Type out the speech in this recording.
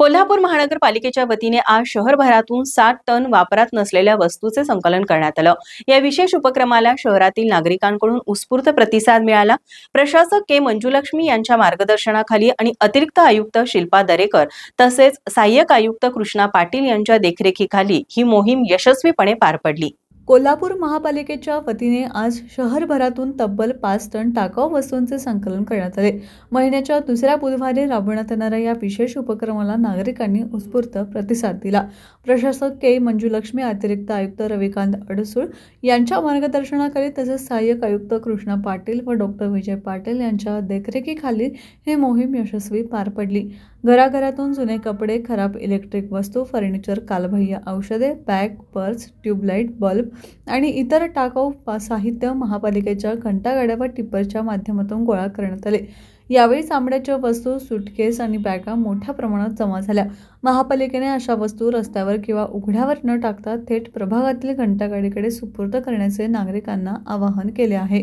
कोल्हापूर महानगरपालिकेच्या वतीने आज शहरभरातून सात टन वापरात नसलेल्या वस्तूचे संकलन करण्यात आलं. या विशेष उपक्रमाला शहरातील नागरिकांकडून उत्स्फूर्त प्रतिसाद मिळाला. प्रशासक के मंजुलक्ष्मी यांच्या मार्गदर्शनाखाली आणि अतिरिक्त आयुक्त शिल्पा दरेकर तसेच सहाय्यक आयुक्त कृष्णा पाटील यांच्या देखरेखीखाली ही मोहीम यशस्वीपणे पार पडली. कोल्हापूर महापालिकेच्या वतीने आज शहरभरातून तब्बल पाच टन टाकाऊ वस्तूंचे संकलन करण्यात आले. महिन्याच्या दुसऱ्या बुधवारी राबवण्यात येणाऱ्या या विशेष उपक्रमाला नागरिकांनी उत्स्फूर्त प्रतिसाद दिला. प्रशासक के. मंजुलक्ष्मी अतिरिक्त आयुक्त रविकांत अडसूळ यांच्या मार्गदर्शनाखाली तसेच सहाय्यक आयुक्त कृष्णा पाटील व डॉक्टर विजय पाटील यांच्या देखरेखीखाली ही मोहीम यशस्वी पार पडली. घराघरातून जुने कपडे खराब इलेक्ट्रिक वस्तू फर्निचर कालबाह्य औषधे बॅग पर्स ट्यूबलाईट बल्ब आणि इतर टाकाऊ साहित्य महापालिकेच्या घंटागाड्या व टिप्परच्या माध्यमातून गोळा करण्यात आले. यावेळी चामड्याच्या वस्तू सुटकेस आणि बॅगा मोठ्या प्रमाणात जमा झाल्या. महापालिकेने अशा वस्तू रस्त्यावर किंवा उघड्यावर न टाकता थेट प्रभागातील घंटागाडीकडे सुपूर्द करण्याचे नागरिकांना आवाहन केले आहे.